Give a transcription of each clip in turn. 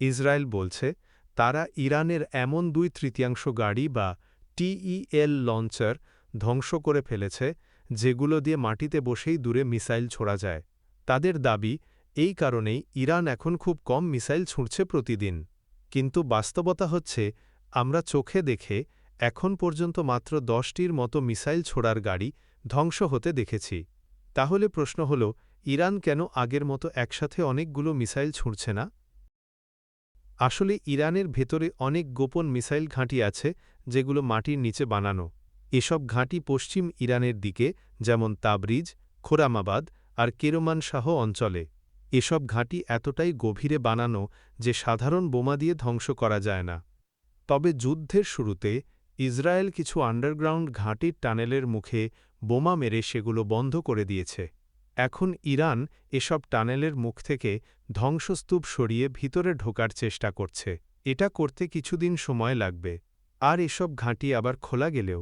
Israel বলছে, তারা ইরানের এমন দুই তৃতীয়াংশ গাড়ি বা টিইএল লঞ্চার ধ্বংস করে ফেলেছে, যেগুলো দিয়ে মাটিতে বসেই দূরে মিসাইল ছোড়া যায়। তাদের দাবি, এই কারণেই ইরান এখন খুব কম মিসাইল ছুঁড়ছে প্রতিদিন। কিন্তু বাস্তবতা হচ্ছে, আমরা চোখে দেখে এখন পর্যন্ত মাত্র দশটির মতো মিসাইল ছোড়ার গাড়ি ধ্বংস হতে দেখেছি। তাহলে প্রশ্ন হল, ইরান কেন আগের মতো একসাথে অনেকগুলো মিসাইল ছুঁড়ছে না? আসলে ইরানের ভেতরে অনেক গোপন মিসাইল ঘাঁটি আছে, যেগুলো মাটির নিচে বানানো। এসব ঘাঁটি পশ্চিম ইরানের দিকে, যেমন তাবরিজ, খোরামাবাদ আর কেরোমান শাহ অঞ্চলে। এসব ঘাঁটি এতটাই গভীরে বানানো যে সাধারণ বোমা দিয়ে ধ্বংস করা যায় না। তবে যুদ্ধের শুরুতে ইসরায়েল কিছু আন্ডারগ্রাউন্ড ঘাঁটির টানেলের মুখে বোমা মেরে সেগুলো বন্ধ করে দিয়েছে। এখন ইরান এসব টানেলের মুখ থেকে ধ্বংসস্তূপ সরিয়ে ভিতরে ঢোকার চেষ্টা করছে। এটা করতে কিছুদিন সময় লাগবে। আর এসব ঘাঁটি আবার খোলা গেলেও,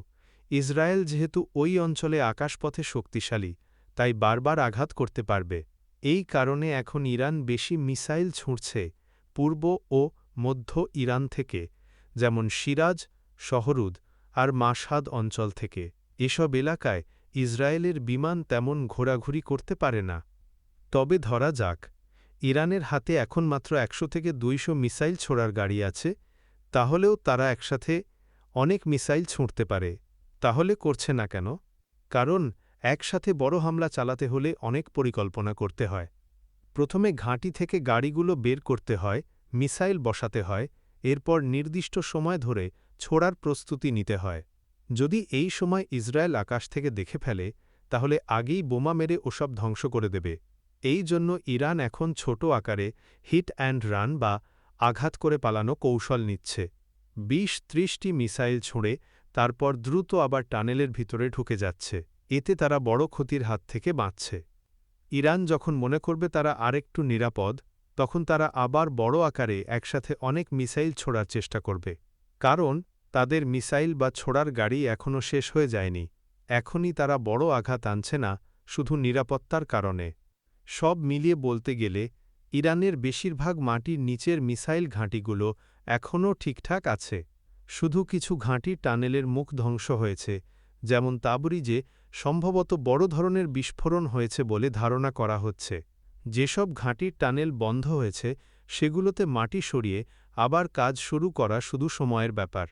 ইসরায়েল যেহেতু ওই অঞ্চলে আকাশপথে শক্তিশালী, তাই বারবার আঘাত করতে পারবে। এই কারণে এখন ইরান বেশি মিসাইল ছুঁড়ছে পূর্ব ও মধ্য ইরান থেকে, যেমন সিরাজ, শহরুদ আর মাসাদ অঞ্চল থেকে। এসব এলাকায় ইসরায়েলের বিমান তেমন ঘোরাঘুরি করতে পারে না। তবে ধরা যাক, ইরানের হাতে এখন মাত্র একশো থেকে দুইশো মিসাইল ছোড়ার গাড়ি আছে, তাহলেও তারা একসাথে অনেক মিসাইল ছুঁড়তে পারে। তাহলে করছে না কেন? কারণ একসাথে বড় হামলা চালাতে হলে অনেক পরিকল্পনা করতে হয়। প্রথমে ঘাঁটি থেকে গাড়িগুলো বের করতে হয়, মিসাইল বসাতে হয়, এরপর নির্দিষ্ট সময় ধরে ছোড়ার প্রস্তুতি নিতে হয়। যদি এই সময় ইসরায়েল আকাশ থেকে দেখে ফেলে, তাহলে আগেই বোমা মেরে ওসব ধ্বংস করে দেবে। এই জন্য ইরান এখন ছোট আকারে হিট অ্যান্ড রান বা আঘাত করে পালানো কৌশল নিচ্ছে। বিশ ত্রিশটি মিসাইল ছুঁড়ে তারপর দ্রুত আবার টানেলের ভিতরে ঢুকে যাচ্ছে। এতে তারা বড় ক্ষতির হাত থেকে বাঁচছে। ইরান যখন মনে করবে তারা আরেকটু নিরাপদ, তখন তারা আবার বড় আকারে একসাথে অনেক মিসাইল ছোড়ার চেষ্টা করবে। কারণ তাদের মিসাইল বা ছোড়ার গাড়ি এখনও শেষ হয়ে যায়নি, এখনই তারা বড় আঘাত আনছে না, শুধু নিরাপত্তার কারণে। সব মিলিয়ে বলতে গেলে, ইরানের বেশিরভাগ মাটির নিচের মিসাইল ঘাঁটিগুলো এখনও ঠিকঠাক আছে। শুধু কিছু ঘাঁটি টানেলের মুখ ধ্বংস হয়েছে, যেমন তাবরিজে সম্ভবত বড় ধরনের বিস্ফোরণ হয়েছে বলে ধারণা করা হচ্ছে। যেসব ঘাঁটির টানেল বন্ধ হয়েছে, সেগুলোতে মাটি সরিয়ে আবার কাজ শুরু করা শুধু সময়ের ব্যাপার।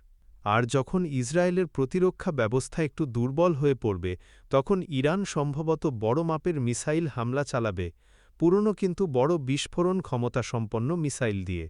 আর যখন ইসরায়েলের প্রতিরক্ষা ব্যবস্থা একটু দুর্বল হয়ে পড়বে, তখন ইরান সম্ভবত বড় মাপের মিসাইল হামলা চালাবে। পুরনো কিন্তু বড় বিস্ফোরণ ক্ষমতা সম্পন্ন মিসাইল দিয়ে।